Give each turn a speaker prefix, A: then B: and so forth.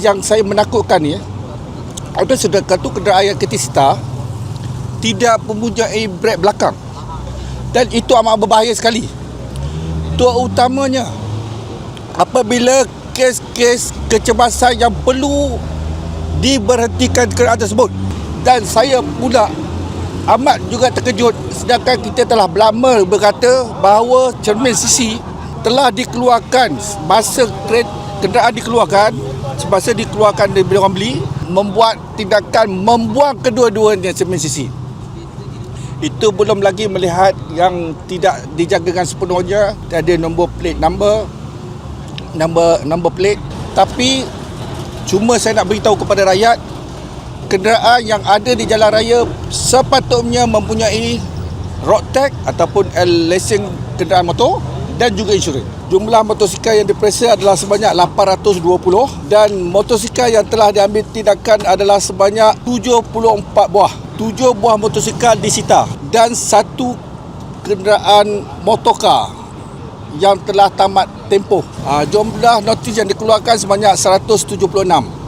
A: yang saya menakutkan ni, ada sedangkan tu kenderaan yang ketisita tidak mempunyai brek belakang. Dan itu amat berbahaya sekali. Terutamanya apabila kes-kes kecemasan yang perlu diberhentikan kenderaan tersebut. Dan saya pula amat juga terkejut sedangkan kita telah berlama berkata bahawa cermin sisi telah dikeluarkan masa kenderaan dikeluarkan semasa dikeluarkan dari orang beli membuat tindakan membuang kedua-duanya cermin sisi. Itu belum lagi melihat yang tidak dijagakan sepenuhnya. Ada nombor plate number number number plate. Tapi cuma saya nak beritahu kepada rakyat kenderaan yang ada di jalan raya sepatutnya mempunyai road tag ataupun lesen kenderaan motor dan juga insurans. Jumlah motosikal yang diperiksa adalah sebanyak 820 dan motosikal yang telah diambil tindakan adalah sebanyak 74 buah. 7 buah motosikal disita dan satu kenderaan motorkar yang telah tamat tempoh. Ha, jumlah notis yang dikeluarkan sebanyak 176.